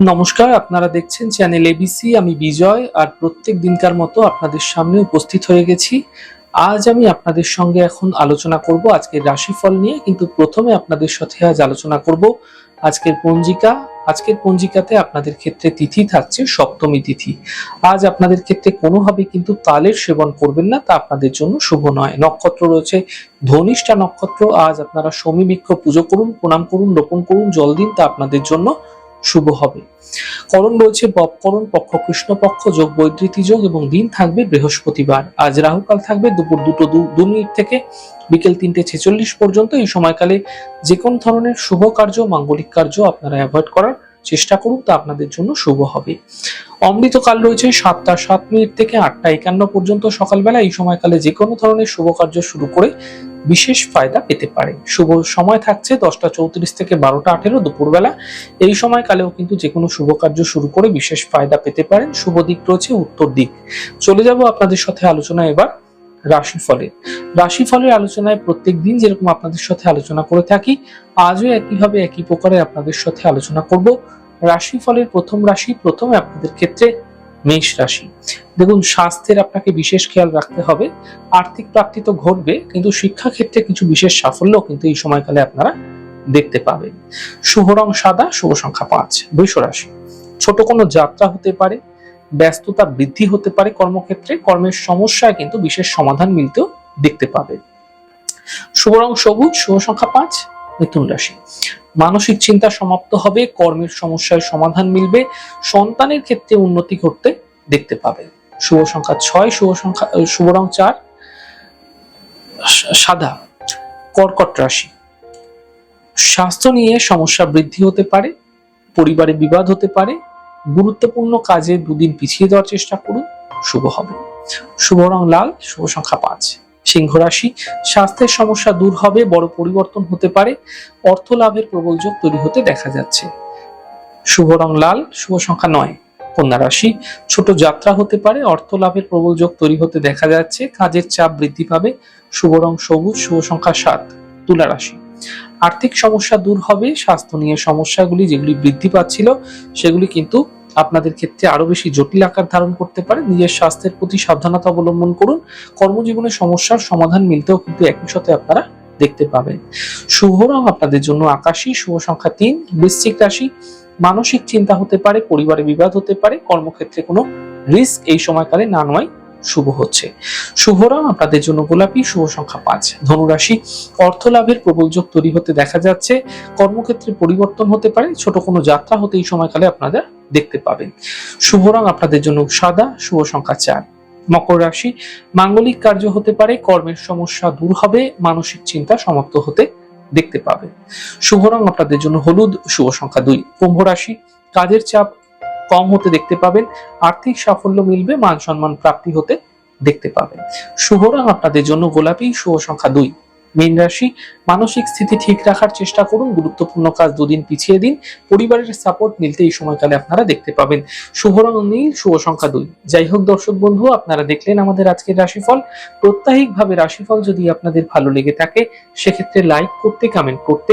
নমস্কার, আপনারা দেখছেন চ্যানেল এবিসি আমি বিজয়, আর প্রত্যেক দিনকার মতো আপনাদের সামনে উপস্থিত হয়ে গেছি। আজ আমি আপনাদের সঙ্গে এখন আলোচনা করব আজকের রাশিফল নিয়ে, কিন্তু প্রথমে আপনাদের সাথে আজ আলোচনা করব আজকের পঞ্জিকা। আজকের পঞ্জিকাতে আপনাদের ক্ষেত্রে তিথি থাকছে সপ্তমী তিথি। আজ আপনাদের ক্ষেত্রে কোনোভাবে কিন্তু তালের সেবন করবেন না, তা আপনাদের জন্য শুভ নয়। নক্ষত্র রয়েছে, ধনিষ্ঠা নক্ষত্র, আজ আপনারা সমীবৃক্ষ পুজো করুন, প্রণাম করুন, রোপণ করুন, জল দিন, তা আপনাদের জন্য শুভ হবে। করণ রয়েছে বপকরণ পক্ষ কৃষ্ণপক্ষ যোগ বৈদ্যুতি যোগ এবং দিন থাকবে বৃহস্পতিবার। আজ রাহুকাল থাকবে দুপুর দুটো দু মিনিট থেকে বিকেল তিনটে ছেচল্লিশ পর্যন্ত। এই সময়কালে যে কোন ধরনের শুভ কার্য, মাঙ্গলিক কার্য আপনারা অ্যাভয়েড করার চেষ্টা করুন তা আপনাদের জন্য শুভ হবে। অমৃতকাল রয়েছে সাতটা সাত মিনিট থেকে আটটা একান্ন পর্যন্ত সকালবেলা। এই সময়কালে যে কোনো ধরনের শুভ কার্য শুরু করে বিশেষ ফায়দা পেতে পারে। শুভ সময় থাকছে দশটা চৌত্রিশ থেকে বারোটা আঠেরো দুপুরবেলা। এই সময়কালেও কিন্তু যে কোনো শুভ কার্য শুরু করে বিশেষ ফায়দা পেতে পারেন। শুভ দিক রয়েছে উত্তর দিক। চলে যাব আপনাদের সাথে আলোচনা এবার। রাশিফলের রাশিফলের আলোচনায় প্রত্যেক দিন যেরকম আপনাদের সাথে আলোচনা করে থাকি, আজও একইভাবে একই প্রকারে আপনাদের সাথে আলোচনা করব। রাশিফলের প্রথম রাশি প্রথমে আপনাদের ক্ষেত্রে মেষ রাশি। দেখুন, স্বাস্থ্যের আপনাকে বিশেষ খেয়াল রাখতে হবে। আর্থিক প্রাপ্তি তো ঘটবে, কিন্তু শিক্ষা ক্ষেত্রে কিছু বিশেষ সাফল্য কিন্তু এই সময়কালে আপনারা দেখতে পাবেন। শুভ রং সাদা, শুভ সংখ্যা পাঁচ, বৃষ রাশি। ছোট কোনো যাত্রা হতে পারে ব্যস্ততা বৃদ্ধি হতে পারে কর্মক্ষেত্রে, কর্মের সমস্যায় কিন্তু বিশেষ সমাধান মিলতেও দেখতে পাবে। শুভ রং সবুজ, শুভ সংখ্যা পাঁচ, মিথুন রাশি। মানসিক চিন্তা সমাপ্ত হবে, কর্মের সমস্যার সমাধান মিলবে, সন্তানের ক্ষেত্রে উন্নতি করতে দেখতে পাবে। শুভ সংখ্যা ছয়, শুভ সংখ্যা শুভ রং চার সাদা, কর্কট রাশি। স্বাস্থ্য নিয়ে সমস্যা বৃদ্ধি হতে পারে, পরিবারে বিবাদ হতে পারে গুরুত্বপূর্ণ কাজে দুদিন পিছিয়ে দেওয়ার চেষ্টা করুন। শুভ হবে। শুভ রং লাল, শুভ সংখ্যা পাঁচ। সিংহ রাশি, স্বাস্থ্যের সমস্যা দূর হবে, বড় পরিবর্তন হতে পারে। অর্থ লাভের প্রবল যোগ তৈরি হতে দেখা যাচ্ছে। শুভ রং লাল, শুভ সংখ্যা নয়। কন্যা রাশি, ছোট যাত্রা হতে পারে, অর্থ লাভের প্রবল যোগ তৈরি হতে দেখা যাচ্ছে, কাজের চাপ বৃদ্ধি পাবে। শুভ রং সবুজ, শুভ সংখ্যা সাত। তুলা রাশি আর্থিক সমস্যা দূর হবে, স্বাস্থ্য নিয়ে সমস্যাগুলি যেগুলি বৃদ্ধি পাচ্ছিল, সেগুলি কিন্তু আপনাদের ক্ষেত্রে আরও বেশি জটিল আকার ধারণ করতে পারে। নিজের স্বাস্থ্যের প্রতি সাবধানতা অবলম্বন করুন। কর্মজীবনে সমস্যার সমাধান মিলতেও কিন্তু একই সাথে আপনারা দেখতে পাবেন। শুভ রং আপনাদের জন্য আকাশী, শুভ সংখ্যা তিন, বৃশ্চিক রাশি, মানসিক চিন্তা হতে পারে, পরিবারে বিবাদ হতে পারে, কর্মক্ষেত্রে কোনো রিস্ক এই সময়কালে না নয় শুভ হচ্ছে। শুভ আপনাদের জন্য গোলাপি শুভ সংখ্যা পাঁচ। ধনুরাশি, অর্থ লাভের প্রবল যোগ তৈরি হতে দেখা যাচ্ছে। কর্মক্ষেত্রে পরিবর্তন হতে পারে। ছোট কোনো যাত্রা হতে এই সময়কালে আপনারা দেখতে পাবেন। শুভ আপনাদের জন্য সাদা, শুভ সংখ্যা চার। মকর রাশি, মাঙ্গলিক কার্য হতে পারে। কর্মের সমস্যা দূর হবে। মানসিক চিন্তা সমাপ্ত হতে দেখতে পাবেন। শুভ রং আপনাদের জন্য হলুদ, শুভ সংখ্যা দুই। কুম্ভ রাশি, কাজের চাপ কম হতে দেখতে পাবেন, আর্থিক সাফল্য মিলবে, মান সম্মান প্রাপ্তি হতে দেখতে পাবেন। শুভ রং আপনাদের জন্য গোলাপি, শুভ সংখ্যা দুই। মীন রাশি, মানসিক স্থিতি ঠিক রাখার চেষ্টা করুন, গুরুত্বপূর্ণ কাজ দুদিন পিছিয়ে দিন, পরিবারের সাপোর্ট মিলতে এই সময়কালে আপনারা দেখতে পাবেন। শুভ রং নীল, শুভ সংখ্যা দুই। যাই হোক দর্শক বন্ধু, আপনারা দেখলেন আমাদের আজকের রাশিফল। প্রত্যাহিকভাবে রাশিফল যদি আপনাদের ভালো লেগে থাকে, সেক্ষেত্রে লাইক করতে কমেন্ট করতে